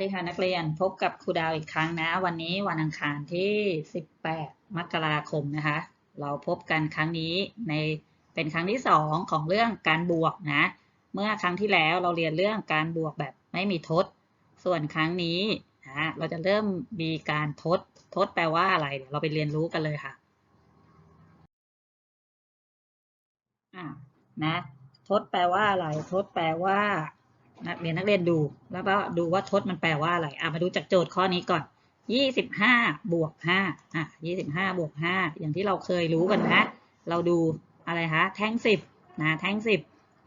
ดีค่ะนักเรียนพบกับครูดาวอีกครั้งนะ วันนี้วันอังคารที่ 18 มกราคมนะคะ เราพบกันครั้งนี้ในเป็นครั้งที่ 2 ของเรื่องการบวกนะ เมื่อครั้งที่แล้วเราเรียนเรื่องการบวกแบบไม่มีทด ส่วนครั้งนี้นะเราจะเริ่มมีการทดทดแปลว่าอะไรเดี๋ยวเราไปเรียนรู้กันเลยค่ะอ่านะทดแปลว่าอะไรทดแปลว่า นักเรียนนักเรียนดู แล้วก็ดูว่าทดมันแปลว่าอะไรอะมาดูจากโจทย์ข้อนี้ก่อนยี่สิบห้าบวกห้าอะยี่สิบห้าบวกห้าอย่างที่เราเคยรู้กันนะ เราดูอะไรคะ แท่งสิบนะ แท่งสิบ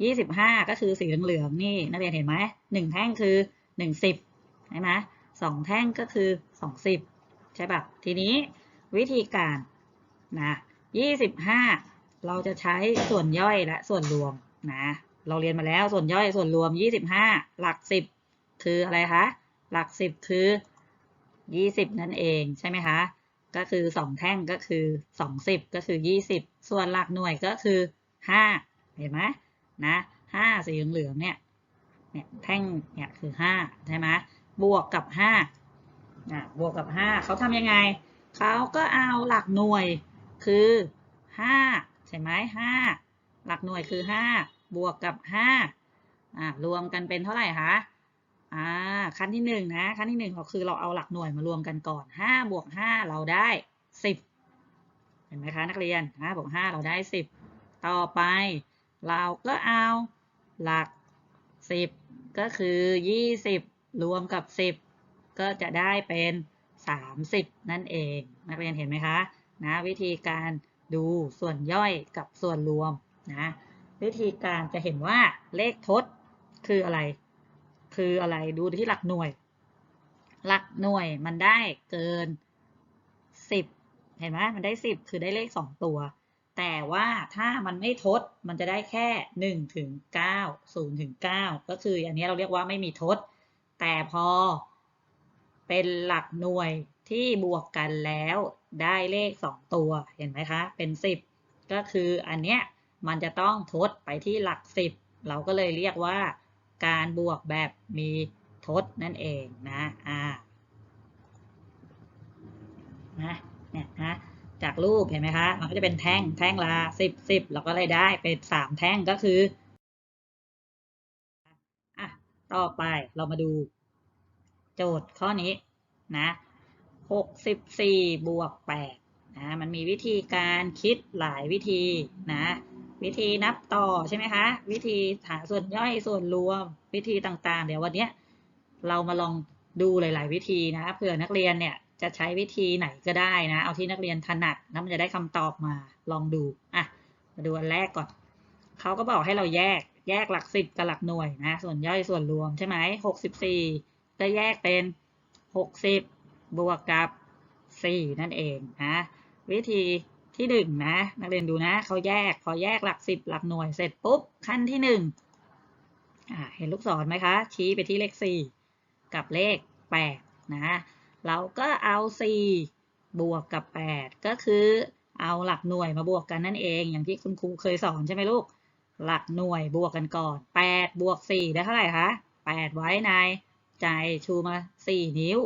ยี่สิบห้าก็คือสีเหลืองๆ นี่นักเรียนเห็นไหมหนึ่งแท่งคือหนึ่งสิบใช่ไหมสองแท่งก็คือสองสิบใช่ปะทีนี้วิธีการนะยี่สิบห้าเราจะใช้ส่วนย่อยและส่วนรวมนะ เราเรียนมาแล้วส่วนย่อยส่วนรวม 25 หลัก 10 คืออะไรคะ หลัก 10 คือ 20 นั่นเองใช่ไหมคะ ก็คือ 2 แท่งก็คือ 20 ก็คือ 20 ส่วนหลักหน่วยก็คือ 5 เห็นไหมนะ5สีเหลืองเนี่ยเนี่ยแท่งเนี่ยคือ 5 ใช่ไหมบวกกับ5นะบวกกับ 5 เขาทำยังไง เขาก็เอาหลักหน่วยคือ 5 ใช่ไหม5หลักหน่วยคือ 5 บวกกับห้าอ่ารวมกันเป็นเท่าไหร่คะอ่าขั้นที่หนึ่งนะขั้นที่หนึ่งเราคือเราเอาหลักหน่วยมารวมกันก่อนห้าบวกห้าเราได้สิบเห็นไหมคะนักเรียนห้าบวกห้าเราได้สิบต่อไป เราก็เอาหลักสิบก็คือยี่สิบรวมกับสิบก็จะได้เป็นสามสิบนั่นเองนักเรียนเห็นไหมคะนะวิธีการดูส่วนย่อยกับส่วนรวมนะ วิธีการจะเห็นว่าเลขทดคืออะไร คืออะไรดูที่หลักหน่วย หลักหน่วยมันได้เกินสิบเห็นไหมมันได้สิบคือได้เลขสองตัว แต่ว่าถ้ามันไม่ทดมันจะได้แค่หนึ่งถึงเก้าศูนย์ถึงเก้าก็คืออันนี้เราเรียกว่าไม่มีทด แต่พอเป็นหลักหน่วยที่บวกกันแล้วได้เลขสองตัวเห็นไหมคะ เป็นสิบก็คืออันเนี้ย มันจะต้องทดไปที่หลักสิบเราก็เลยเรียกว่า การบวกแบบมีทดนั่นเองนะอ่านะเนี่ยนะจากรูปเห็นไหมคะมันก็จะเป็นแท่งแท่งละสิบสิบเราก็เลยได้เป็นสามแท่งก็คืออะต่อไปเรามาดู โจทย์ข้อนี้นะหกสิบสี่บวกแปดนะมันมีวิธีการคิดหลายวิธีนะ วิธีนับต่อใช่ไหมคะ วิธีหาส่วนย่อยส่วนรวม วิธีต่างๆ เดี๋ยววันนี้เรามาลองดูหลาย ๆ วิธีนะเผื่อนักเรียนเนี่ยจะใช้วิธีไหนก็ได้นะ เอาที่นักเรียนถนัดนะมันจะได้คำตอบมาลองดูอะมาดูอันแรกก่อนเขาก็บอกให้เราแยกแยกหลักสิบกับหลักหน่วยนะส่วนย่อยส่วนรวมใช่ไหมหกสิบสี่ก็แยกเป็นหกสิบบวกกับสี่นั่นเองนะวิธี ที่หนึ่งนะนักเรียนดูนะเขาแยกพอแยกหลักสิบหลักหน่วยเสร็จปุ๊บขั้นที่หนึ่งเห็นลูกศรไหมคะ ชี้ไปที่เลขสี่กับเลขแปดนะเราก็เอาสี่บวกกับแปดก็คือเอาหลักหน่วยมาบวกกันนั่นเอง อย่างที่คุณครูเคยสอนใช่ไหมลูก หลักหน่วยบวกกันก่อนแปดบวกสี่ได้เท่าไหร่คะแปดไว้ในใจชูมาสี่นิ้ว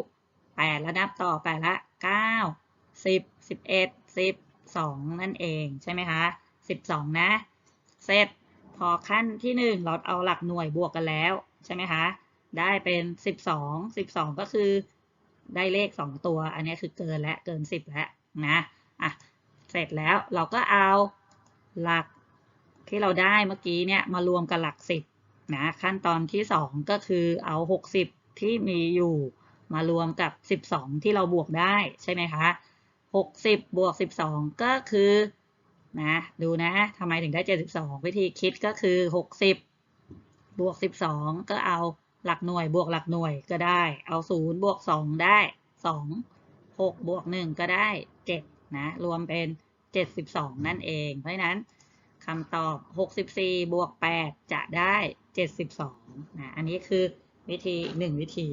แปดแล้วนับต่อแปดละเก้าสิบสิบเอ็ดสิบ สองนั่นเองใช่ไหมคะสิบสองนะ เสร็จพอขั้นที่หนึ่งเราเอาหลักหน่วยบวกกันแล้วใช่ไหมคะ ได้เป็นสิบสองสิบสองก็คือได้เลขสองตัว อันนี้คือเกินและเกินสิบแล้วนะอะเสร็จแล้วเราก็เอาหลักที่เราได้เมื่อกี้เนี่ยมารวมกับหลักสิบนะขั้นตอนที่สองก็คือเอาหกสิบที่มีอยู่มารวมกับสิบสองที่เราบวกได้ใช่ไหมคะ หกสิบบวกสิบสองก็คือนะดูนะทำไมถึงได้เจ็ดสิบสองวิธีคิดก็คือหกสิบบวกสิบสองก็เอาหลักหน่วยบวกหลักหน่วยก็ได้ เอาศูนย์บวกสองได้สองหกบวกหนึ่งก็ได้เจ็ดนะ รวมเป็นเจ็ดสิบสองนั่นเอง เพราะฉะนั้นคำตอบหกสิบสี่บวกแปดจะได้เจ็ดสิบสองนะ อันนี้คือวิธีหนึ่งวิธี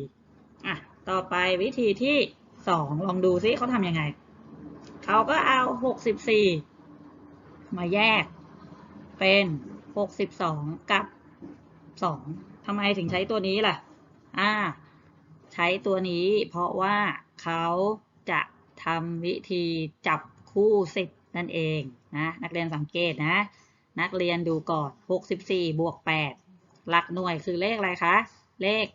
อะ ต่อไปวิธีที่สองลองดูซิเขาทำยังไง เขาก็เอาหกสิบสี่มาแยกเป็นหกสิบสองกับสองทำไมถึงใช้ตัวนี้ล่ะ อ่า ใช้ตัวนี้เพราะว่าเขาจะทำวิธีจับคู่สิบนั่นเองนะ นักเรียนสังเกตนะ นักเรียนดูก่อน 64 บวก 8 หลักหน่วยคือเลขอะไรคะ เลข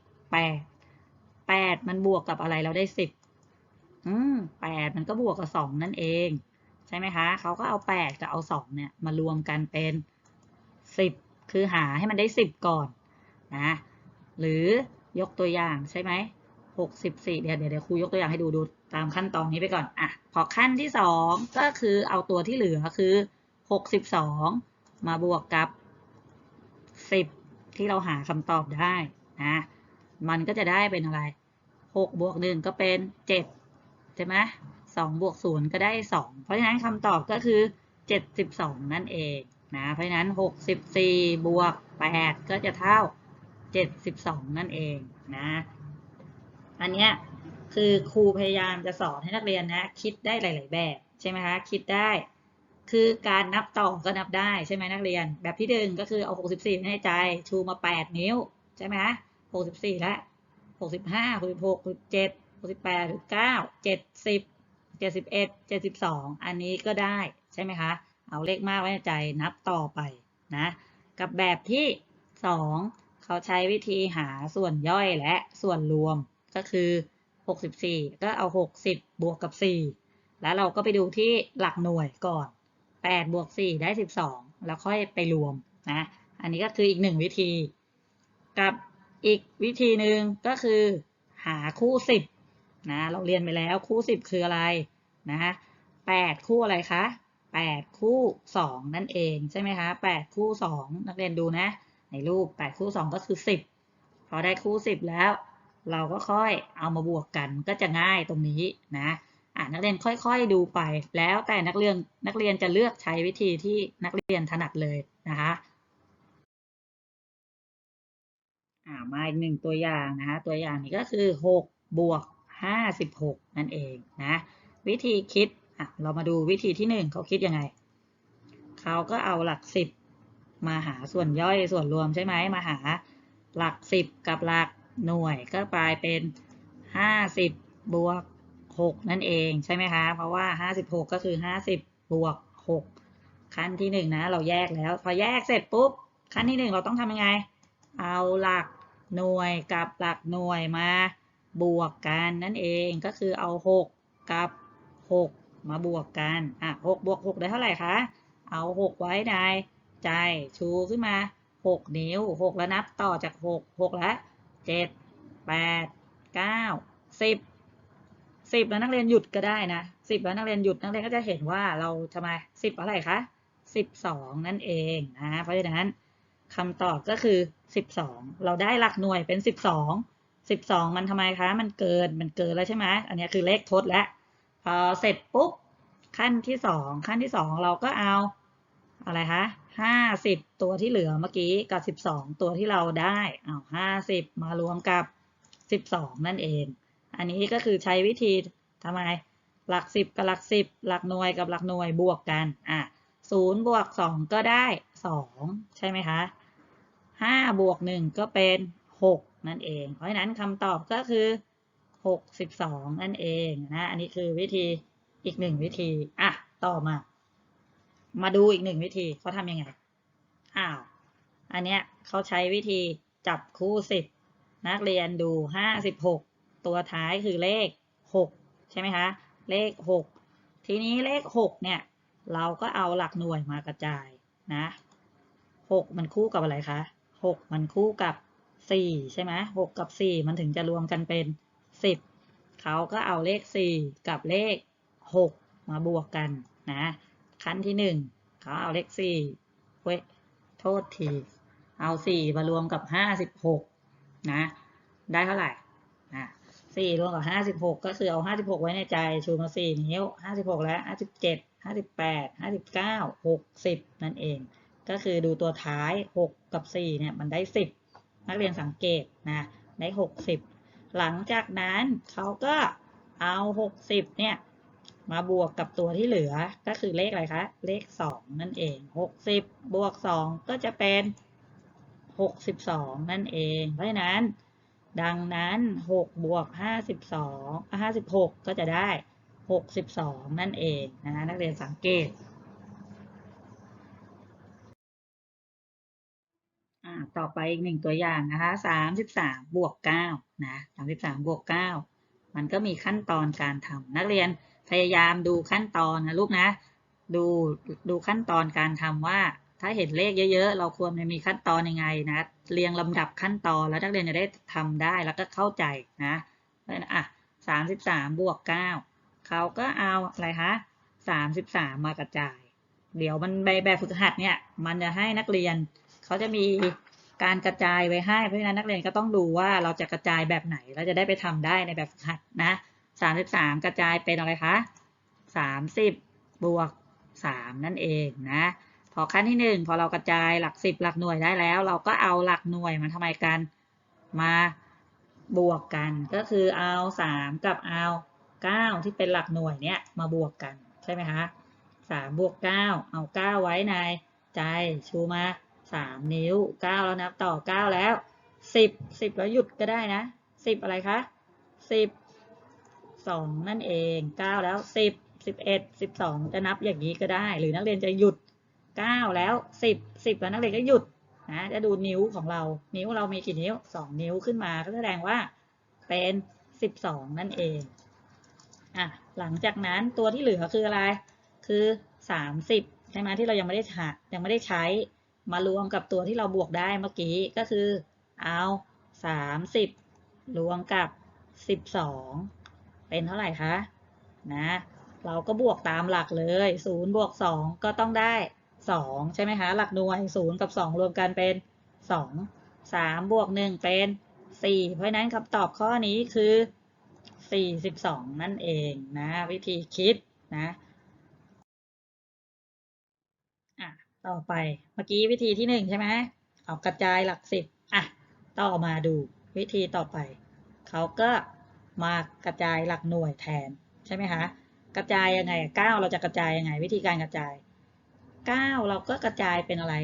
8 8 มันบวกกับอะไรเราได้ 10 อืม8มันก็บวกกับ2นั่นเอง ใช่ไหมคะเขาก็เอา8กับเอา2เนี่ยมารวมกันเป็น10คือหาให้มันได้10ก่อนนะหรือยกตัวอย่างใช่ไหม64เดี๋ยวเดี๋ยวเดี๋ยวครูยกตัวอย่างให้ดูดูตามขั้นตอนนี้ไปก่อนอะพอขั้นที่2ก็คือเอาตัวที่เหลือคือ62มาบวกกับ10ที่เราหาคำตอบได้นะมันก็จะได้เป็นอะไร6บวก1ก็เป็น7 ใช่ไหม2บวก0ก็ได้2เพราะฉะนั้นคำตอบก็คือ72นั่นเองนะเพราะฉะนั้น64บสี่บวก8ก็จะเท่า72นั่นเองนะอันเนี้ยคือครูพยายามจะสอนให้นักเรียนนะคิดได้หลาย ๆ แบบใช่ไหมคะคิดได้คือการนับต่อก็นับได้ใช่ไหมนักเรียน แบบที่หนึ่งก็คือเอา 64ไว้ในใจชูมา 8 นิ้ว ใช่ไหมคะ 64แล้ว65 66 67 68 69 70 71 72อันนี้ก็ได้ใช่ไหมคะ เอาเลขมากไว้ในใจนับต่อไปนะ กับแบบที่2เขาใช้วิธีหาส่วนย่อยและส่วนรวมก็คือ64ก็เอา60บวกกับ4แล้วเราก็ไปดูที่หลักหน่วยก่อน8บวก4ได้12แล้วค่อยไปรวมนะ อันนี้ก็คืออีกหนึ่งวิธี กับอีกวิธีหนึ่งก็คือหาคู่10 นะเราเรียนไปแล้วคู่ 10 คืออะไรนะ8คู่อะไรคะ8คู่2นั่นเองใช่ไหมคะ8คู่2นักเรียนดูนะ ในรูป8คู่2ก็คือ10พอได้คู่10แล้ว เราก็ค่อยเอามาบวกกันก็จะง่ายตรงนี้นะอ่านักเรียนค่อยๆดูไปแล้วแต่นักเรียนนักเรียนจะเลือกใช้วิธีที่นักเรียนถนัดเลยนะคะอ่ามาอีกหนึ่งตัวอย่างนะคะตัวอย่างนี้ก็คือ6บวก 56 นั่นเองนะ วิธีคิดอะเรามาดูวิธีที่ 1เขาคิดยังไง เขาก็เอาหลัก 10 มาหาส่วนย่อยส่วนรวมใช่ไหมมาหาหลัก 10 กับหลักหน่วยก็กลายเป็น 50 บวก 6 นั่นเองใช่ไหมคะเพราะว่า 56 ก็คือ 50 บวก 6 ขั้นที่ 1 นะ เราแยกแล้ว พอแยกเสร็จปุ๊บ ขั้นที่ 1 เราต้องทำยังไง เอาหลักหน่วยกับหลักหน่วยมา บวกกันนั่นเองก็คือเอา 6 กับ 6 มาบวกกันอะ6บวก 6 ได้เท่าไหร่คะเอา 6 ไว้ในใจชูขึ้นมา 6 นิ้ว 6 แล้วนับต่อจาก 6 6 แล้วเจ็ดแปดเก้าสิบสิบแล้วนักเรียนหยุดก็ได้นะสิบแล้วนักเรียนหยุดนักเรียนก็จะเห็นว่าเราทำไมสิบอะไรคะสิบสองนั่นเองนะเพราะฉะนั้นคำตอบก็คือสิบสองเราได้หลักหน่วยเป็นสิบ สิบสองมันทำไมคะ มันเกิน มันเกินแล้วใช่ไหมอันนี้คือเลขทดแล้วพอเสร็จปุ๊บขั้นที่สองขั้นที่สองเราก็เอาอะไรคะห้าสิบตัวที่เหลือเมื่อกี้กับสิบสองตัวที่เราได้เอาห้าสิบมารวมกับสิบสองนั่นเอง อันนี้ก็คือใช้วิธีทำไมหลักสิบกับหลักสิบหลักหน่วยกับหลักหน่วยบวกกันอะศูนย์บวกสองก็ได้สองใช่ไหมคะห้าบวกหนึ่งก็เป็นหก นั่นเอง เพราะฉะนั้นคำตอบก็คือหกสิบสองนั่นเองนะอันนี้คือวิธีอีกหนึ่งวิธีอะต่อมา มาดูอีกหนึ่งวิธีเขาทำยังไงอ้าวอันเนี้ยเขาใช้วิธีจับคู่สินักเรียนดูห้าสิบหกตัวท้ายคือเลขหกใช่ไหมคะ เลขหกทีนี้เลขหกเนี่ย เราก็เอาหลักหน่วยมากระจายนะหกมันคู่กับอะไรคะหกมันคู่กับ สี่ใช่ไหมหกกับสี่มันถึงจะรวมกันเป็นสิบเขาก็เอาเลขสี่กับเลขหกมาบวกกันนะขั้นที่หนึ่งเขาเอาเลขสี่เว้ยโทษทีเอาสี่มารวมกับห้าสิบหกนะได้เท่าไหร่นะสี่รวมกับห้าสิบหกก็คือเอาห้าสิบหกไว้ในใจชูมาสี่นิ้วห้าสิบหกแล้วห้าสิบเจ็ดห้าสิบแปดห้าสิบเก้าหกสิบนั่นเอง ก็คือดูตัวท้ายหกกับสี่เนี่ยมันได้สิบ นักเรียนสังเกตนะได้หกสิบหลังจากนั้นเขาก็เอาหกสิบเนี่ย มาบวกกับตัวที่เหลือก็คือเลขอะไรคะ เลขสองนั่นเองหกสิบวกสองก็จะเป็นหกสิบสองนั่นเอง เพราะฉะนั้น ดังนั้นหกบวกห้าสิบสองห้าสิบหกก็จะได้หกสิบสองนั่นเองนะนักเรียนสังเกต อ่า ต่อไปอีกหนึ่งตัวอย่างนะคะสามสิบสามบวกเก้านะสามสิบสามบวกเก้ามันก็มีขั้นตอนการทำนักเรียนพยายามดูขั้นตอนนะลูกนะ ดูดูขั้นตอนการทำว่า ถ้าเห็นเลขเยอะๆ เราควรจะมีขั้นตอนยังไงนะ เรียงลำดับขั้นตอนแล้วนักเรียนจะได้ทำได้แล้วก็เข้าใจนะเพราะฉะนั้นอะสามสิบสามบวกเก้าเขาก็เอาอะไรคะสามสิบสามมากระจาย เดี๋ยวมันแบบแบบฝึกหัดเนี่ย มันจะให้นักเรียนเขาจะมี การกระจายไว้ให้เพราะฉะนั้นนักเรียนก็ต้องดูว่าเราจะกระจายแบบไหนเราจะได้ไปทำได้ในแบบฝึกหัดนะสามสิบสามกระจายเป็นอะไรคะสามสิบบวกสามนั่นเองนะพอขั้นที่หนึ่งพอเรากระจายหลักสิบหลักหน่วยได้แล้ว เราก็เอาหลักหน่วยมาทำไมกันมาบวกกันก็คือเอาสามกับเอาเก้าที่เป็นหลักหน่วยเนี้ยมาบวกกันใช่ไหมคะสามบวกเก้าเอาเก้าไว้ในใจชูมา สามนิ้วเก้าแล้วนับต่อเก้าแล้วสิบสิบแล้วหยุดก็ได้นะสิบอะไรคะสิบสองนั่นเองเก้าแล้วสิบสิบเอ็ดสิบสองจะนับอย่างนี้ก็ได้ หรือนักเรียนจะหยุดเก้าแล้วสิบสิบแล้วนักเรียนก็หยุดนะจะดูนิ้วของเรา นิ้วเรามีกี่นิ้วสองนิ้วขึ้นมาก็แสดงว่าเป็นสิบสองนั่นเองอะหลังจากนั้นตัวที่เหลือคืออะไร คือสามสิบใช่ไหมที่เรายังไม่ได้หายังไม่ได้ใช้ มารวมกับตัวที่เราบวกได้เมื่อกี้ก็คือเอาสามสิบรวมกับสิบสองเป็นเท่าไหร่คะนะเราก็บวกตามหลักเลยศูนย์บวกสองก็ต้องได้สองใช่ไหมคะ หลักหน่วยศูนย์กับสองรวมกันเป็นสองสามบวกหนึ่งเป็นสี่เพราะนั้นคำตอบข้อนี้คือสี่สิบสองนั่นเองนะ วิธีคิดนะ ต่อไปเมื่อกี้วิธีที่หนึ่งใช่ไหมเอากระจายหลักสิบอะต่อมาดูวิธีต่อไป เขาก็มากระจายหลักหน่วยแทนใช่ไหมคะกระจายยังไงเก้าเราจะกระจายยังไง วิธีการกระจายเก้าเราก็กระจายเป็นอะไร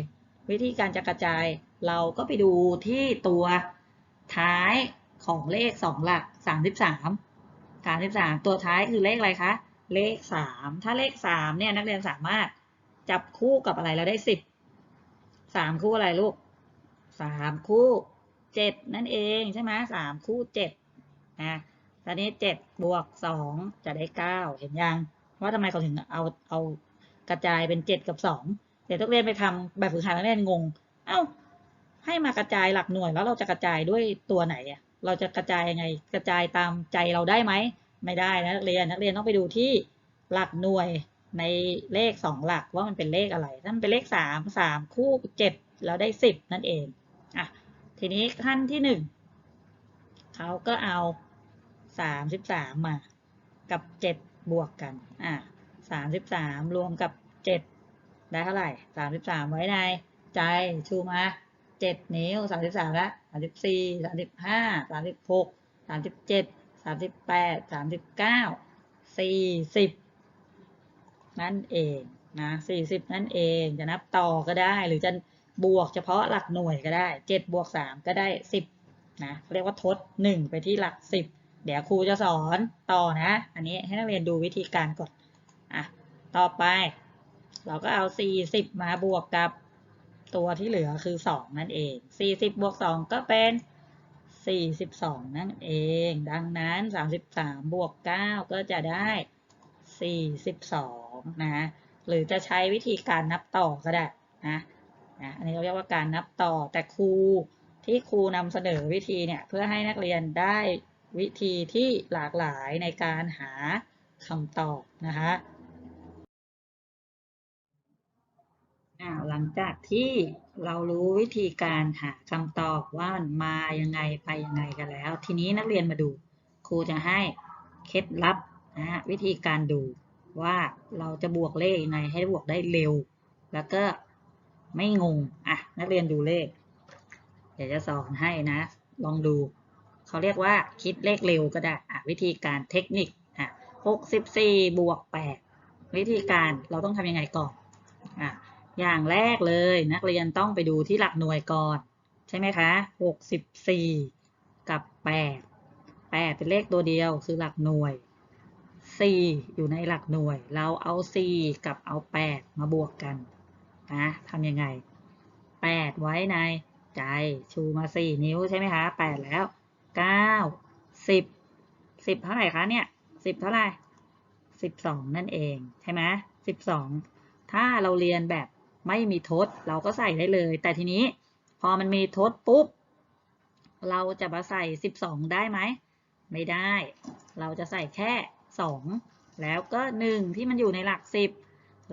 วิธีการจะกระจาย เราก็ไปดูที่ตัวท้ายของเลขสองหลักสามสิบสามสามสิบสามตัวท้ายคือเลขอะไรคะเลขสามถ้าเลขสามเนี่ยนักเรียนสามารถ จับคู่กับอะไรเราได้สิบสามคู่อะไรลูกสามคู่เจ็ดนั่นเองใช่ไหมสามคู่เจ็ดนะตอนนี้เจ็ดบวกสองจะได้เก้าเห็นยังว่าทำไมเขาถึงเอาเอากระจายเป็นเจ็ดกับสองเดี๋ยวต้องเรียนไปทำแบบฝึกหัดนักเรียนงง เอ้า ให้มากระจายหลักหน่วยแล้วเราจะกระจายด้วยตัวไหนอะเราจะกระจายยังไงกระจายตามใจเราได้ไหมไม่ได้นะนักเรียนนักเรียนต้องไปดูที่หลักหน่วย ในเลขสองหลักว่ามันเป็นเลขอะไร ถ้ามันเป็นเลขสามสามคู่เจ็ดแล้วได้สิบนั่นเองอะทีนี้ขั้นที่หนึ่งเขาก็เอาสามสิบสามมากับเจ็ดบวกกันอะสามสิบสามรวมกับเจ็ดได้เท่าไหร่สามสิบสามไว้ในใจชูมาเจ็ดนิ้วสามสิบสามละสามสิบสี่สามสิบห้าสามสิบหกสามสิบเจ็ดสามสิบแปดสามสิบเก้าสี่สิบ นั่นเองนะสี่สิบนั่นเองจะนับต่อก็ได้หรือจะบวกเฉพาะหลักหน่วยก็ได้เจ็ดบวกสามก็ได้สิบนะเรียกว่าทดหนึ่งไปที่หลักสิบเดี๋ยวครูจะสอนต่อนะ อันนี้ให้นักเรียนดูวิธีการก่อนอะต่อไป เราก็เอา 40 มาบวกกับตัวที่เหลือคือ 2 นั่นเอง 40 บวก 2 ก็เป็น 42 นั่นเอง ดังนั้น 33 บวก 9 ก็จะได้ 42 นะ หรือจะใช้วิธีการนับต่อก็ได้นะนะอันนี้เราเรียกว่าการนับต่อแต่ครูที่ครูนำเสนอวิธีเนี่ยเพื่อให้นักเรียนได้วิธีที่หลากหลายในการหาคำตอบนะคะหลังจากที่เรารู้วิธีการหาคำตอบว่ามันมายังไงไปยังไงกันแล้ว ทีนี้นักเรียนมาดู ครูจะให้เคล็ดลับนะฮะวิธีการดู ว่าเราจะบวกเลขยังไงให้บวกได้เร็ว แล้วก็ไม่งงอะนักเรียนดูเลข เดี๋ยวจะสอนให้นะ ลองดูเขาเรียกว่าคิดเลขเร็วก็ได้อะวิธีการเทคนิคอะหกสิบสี่บวกแปดวิธีการเราต้องทำยังไงก่อนอะอย่างแรกเลยนักเรียนต้องไปดูที่หลักหน่วยก่อน ใช่ไหมคะหกสิบสี่กับแปดแปดเป็นเลขตัวเดียวคือหลักหน่วย สี่อยู่ในหลักหน่วย เราเอาสี่กับเอาแปดมาบวกกันนะทำยังไงแปดไว้ในใจชูมาสี่นิ้วใช่ไหมคะแปดแล้วเก้าสิบสิบเท่าไหร่คะเนี่ยสิบเท่าไหร่สิบสองนั่นเองใช่ไหมสิบสองถ้าเราเรียนแบบไม่มีทดเราก็ใส่ได้เลย แต่ทีนี้พอมันมีทดปุ๊บ เราจะมาใส่สิบสองได้ไหม ไม่ได้ เราจะใส่แค่ สองแล้วก็หนึ่งที่มันอยู่ในหลักสิบ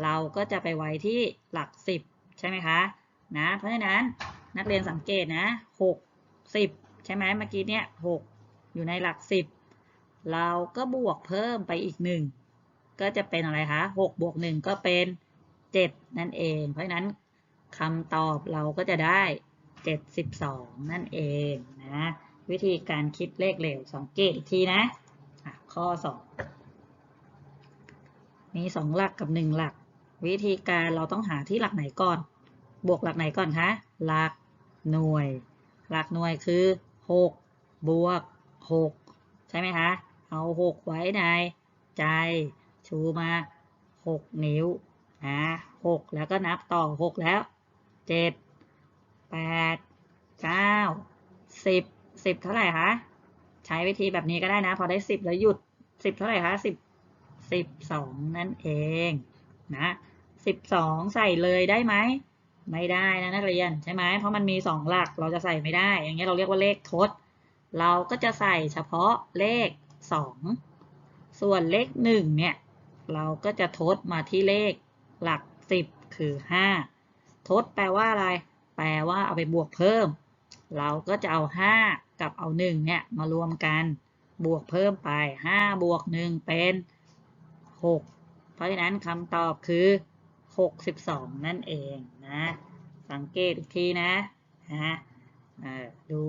เราก็จะไปไว้ที่หลักสิบใช่ไหมคะนะเพราะฉะนั้นนักเรียนสังเกตนะหกสิบใช่ไหมเมื่อกี้เนี่ยหกอยู่ในหลักสิบเราก็บวกเพิ่มไปอีกหนึ่งก็จะเป็นอะไรคะหกบวกหนึ่งก็เป็นเจ็ดนั่นเอง เพราะฉะนั้นคำตอบเราก็จะได้เจ็ดสิบสองนั่นเองนะวิธีการคิดเลขเร็วสังเกตอีกทีนะ ข้อสองมีสองหลักกับหนึ่งหลัก วิธีการเราต้องหาที่หลักไหนก่อน บวกหลักไหนก่อนคะ หลักหน่วย หลักหน่วยคือหกบวกหกใช่ไหมคะ เอาหกไว้ในใจชูมาหกนิ้วนะหกแล้วก็นับต่อหกแล้วเจ็ดแปดเก้าสิบสิบเท่าไหร่คะ ใช้วิธีแบบนี้ก็ได้นะ พอได้สิบแล้วหยุดสิบเท่าไหร่คะสิบสิบสองนั่นเองนะสิบสองใส่เลยได้ไหมไม่ได้นะนักเรียนใช่ไหมเพราะมันมีสองหลักเราจะใส่ไม่ได้ อย่างเงี้ยเราเรียกว่าเลขทด เราก็จะใส่เฉพาะเลขสองส่วนเลขหนึ่งเนี่ยเราก็จะทดมาที่เลขหลักสิบคือห้าทดแปลว่าอะไร แปลว่าเอาไปบวกเพิ่ม เราก็จะเอาห้า กับเอาหนึ่งเนี่ยมารวมกัน บวกเพิ่มไปห้าบวกหนึ่งเป็นหกเพราะฉะนั้นคำตอบคือหกสิบสองนั่นเองนะ สังเกตอีกทีนะนะดู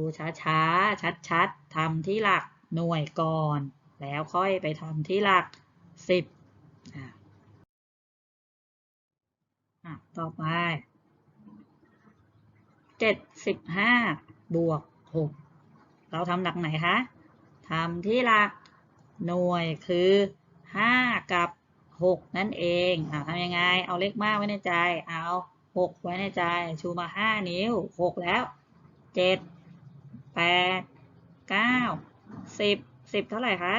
ช้าๆ ชัดๆทำที่หลักหน่วยก่อน แล้วค่อยไปทำที่หลักสิบต่อไปเจ็ดสิบห้าบวกหก เราทำหลักไหนคะทำที่หลักหน่วยคือห้ากับหกนั่นเองอทำยังไง เอาเลขมากไว้ในใจ เอาหกไว้ในใจ ชูมาห้านิ้วหกแล้วเจ็ดแปดเก้าสิบสิบเท่าไหร่คะ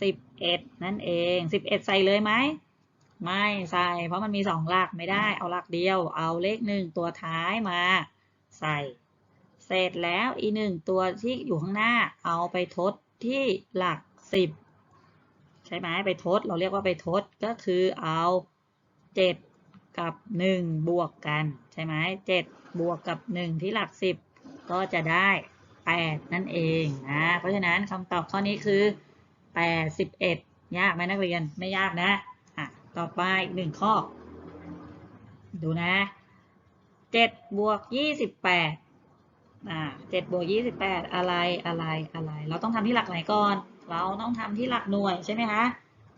สิบเอ็ดนั่นเองสิบเอ็ดใส่เลยไหม ไม่ใส่ เพราะมันมีสองหลักไม่ได้ เอาหลักเดียว เอาเลขหนึ่งตัวท้ายมา ใส่ เสร็จแล้วอีหนึ่งตัวที่อยู่ข้างหน้าเอาไปทดที่หลักสิบใช่ไหมไปทด เราเรียกว่าไปทดก็คือเอาเจ็ดกับหนึ่งบวกกัน ใช่ไหมเจ็ดบวกกับหนึ่งที่หลักสิบก็จะได้แปดนั่นเองนะเพราะฉะนั้นคำตอบข้อนี้คือแปดสิบเอ็ดยากไหมนักเรียนไม่ยากนะต่อไปอีกหนึ่งข้อ ดูนะเจ็ดบวกยี่สิบแปด อ่าเจ็ดบวกยี่สิบแปดอะไรอะไรอะไร เราต้องทำที่หลักไหนก่อน เราต้องทำที่หลักหน่วยใช่ไหมคะ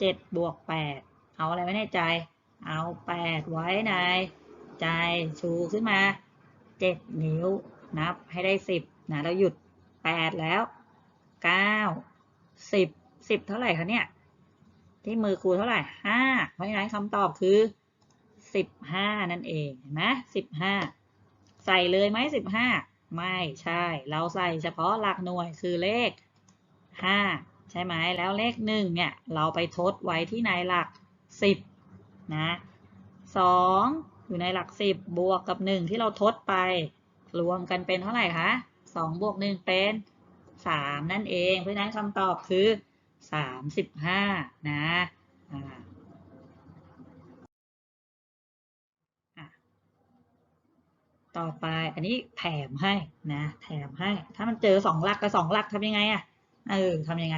เจ็ดบวกแปดเอาอะไรไว้ในใจ เอาแปดไว้ในใจชูขึ้นมาเจ็ดนิ้วนับให้ได้สิบนะแล้วหยุดแปดแล้วเก้าสิบสิบเท่าไหร่คะเนี่ย ที่มือครูเท่าไหร่ห้าเพราะฉะนั้นคำตอบคือสิบห้านั่นเองเห็นไหมสิบห้าใส่เลยไหมสิบห้า ไม่ใช่ เราใส่เฉพาะหลักหน่วยคือเลขห้าใช่ไหมแล้วเลขหนึ่งเนี่ย เราไปทดไว้ที่ในหลักสิบนะสองอยู่ในหลักสิบบวกกับหนึ่งที่เราทดไป รวมกันเป็นเท่าไหร่คะสองบวกหนึ่งเป็นสามนั่นเอง เพราะฉะนั้นคำตอบคือสามสิบห้านะ ต่อไปอันนี้แถมให้นะแถมให้ ถ้ามันเจอสองหลักกับสองหลักทำยังไงอะเออทำยังไง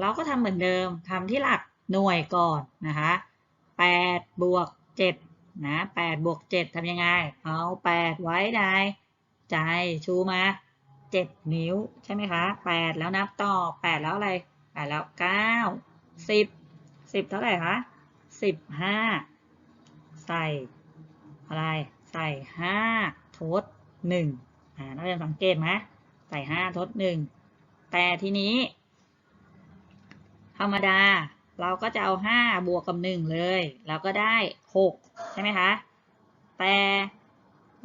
เราก็ทำเหมือนเดิมทำที่หลักหน่วยก่อนนะคะแปดบวกเจ็ดนะแปดบวกเจ็ดทำยังไง เอาแปดไว้ในใจชูมาเจ็ดนิ้วใช่ไหมคะแปดแล้วนับต่อแปดแล้วอะไรแปดแล้วเก้าสิบสิบเท่าไหร่คะสิบห้าใส่อะไรใส่ห้า ดหนึ่งอ่านักเรียนสังเกตไหมใส่ห้าทดหนึ่งแต่ทีนี้ ธรรมดาเราก็จะเอาห้าบวกกับหนึ่งเลย เราก็ได้หกใช่ไหมคะ แต่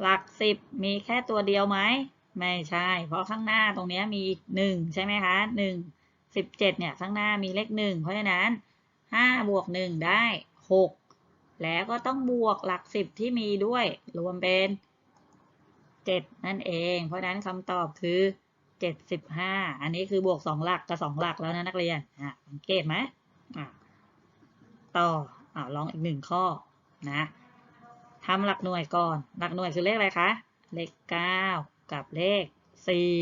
หลักสิบมีแค่ตัวเดียวไหมไม่ใช่ เพราะข้างหน้าตรงนี้มีหนึ่งใช่ไหมคะหนึ่งสิบเจ็ดเนี่ยข้างหน้ามีเลขหนึ่งเพราะฉะนั้นห้าบวกหนึ่งได้หกแล้วก็ต้องบวกหลักสิบที่มีด้วย รวมเป็น เจ็ดนั่นเอง เพราะฉะนั้นคำตอบคือเจ็ดสิบห้าอันนี้คือบวกสองหลักกับสองหลักแล้วนะนักเรียนอะสังเกตไหมต่ออะลองอีกหนึ่งข้อนะทำหลักหน่วยก่อน หลักหน่วยคือเลขอะไรคะ เลขเก้ากับเลขสี่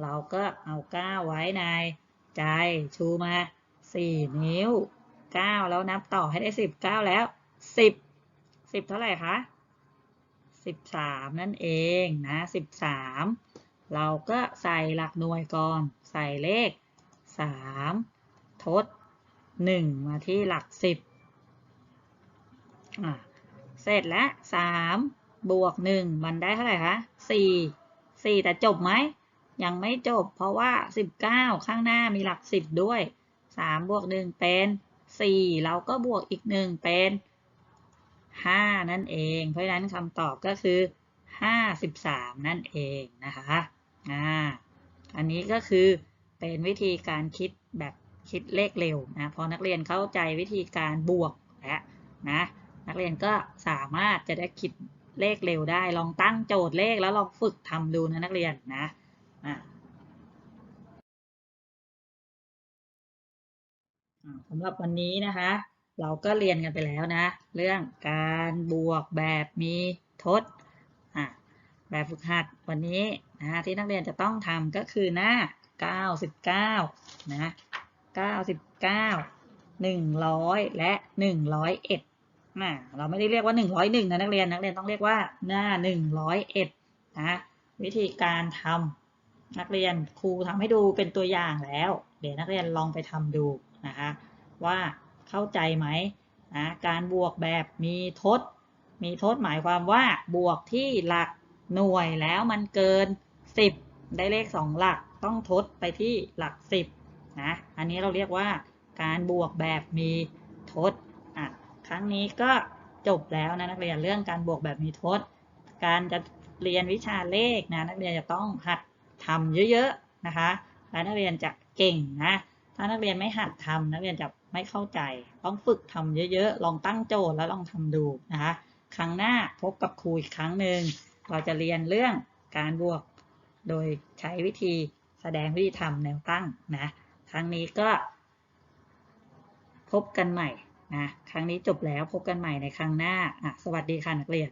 เราก็เอาเก้าไว้ในใจชูมาสี่นิ้วเก้าแล้วนับต่อให้ได้สิบเก้าแล้วสิบสิบเท่าไหร่คะ สิบสามนั่นเองนะสิบสามเราก็ใส่หลักหน่วยก่อน ใส่เลขสามทดหนึ่งมาที่หลักสิบอะเสร็จแล้วสามบวกหนึ่งมันได้เท่าไหร่คะสี่สี่แต่จบไหม ยังไม่จบเพราะว่าสิบเก้าข้างหน้ามีหลักสิบด้วยสามบวกหนึ่งเป็นสี่เราก็บวกอีกหนึ่งเป็น ห้านั่นเอง เพราะฉะนั้นคำตอบก็คือห้าสิบสามนั่นเองนะคะอ่าอันนี้ก็คือเป็นวิธีการคิดแบบคิดเลขเร็วนะพอนักเรียนเข้าใจวิธีการบวกแล้วนะนักเรียนก็สามารถจะได้คิดเลขเร็วได้ ลองตั้งโจทย์เลขแล้วลองฝึกทำดูนะนักเรียนนะอ่าสำหรับวันนี้นะคะ เราก็เรียนกันไปแล้วนะ เรื่องการบวกแบบมีทดแบบฝึกหัดวันนี้นะที่นักเรียนจะต้องทำก็คือหน้า 99 นะ 99 100 และ 101นะเราไม่ได้เรียกว่า 101 นะนักเรียนนักเรียนต้องเรียกว่าหน้า 101 นะวิธีการทำนักเรียนครูทำให้ดูเป็นตัวอย่างแล้ว เดี๋ยวนักเรียนลองไปทำดูนะคะว่า เข้าใจไหมนะการบวกแบบมีทด มีทดหมายความว่าบวกที่หลักหน่วยแล้วมันเกิน 10 ได้เลข 2 หลักต้องทดไปที่หลัก 10นะอันนี้เราเรียกว่าการบวกแบบมีทดอะครั้งนี้ก็จบแล้วนะนักเรียนเรื่องการบวกแบบมีทด การจะเรียนวิชาเลขนะนักเรียนจะต้องหัดทำเยอะๆนะคะแล้วนักเรียนจะเก่งนะถ้านักเรียนไม่หัดทำนักเรียนจะ ไม่เข้าใจ ต้องฝึกทำเยอะๆ ลองตั้งโจทย์แล้วลองทำดูนะคะ ครั้งหน้าพบกับครูอีกครั้งหนึ่ง เราจะเรียนเรื่องการบวก โดยใช้วิธีแสดงวิธีทำแนวตั้งนะ ครั้งนี้ก็ พบกันใหม่นะ ครั้งนี้จบแล้วพบกันใหม่ในครั้งหน้า สวัสดีค่ะนักเรียน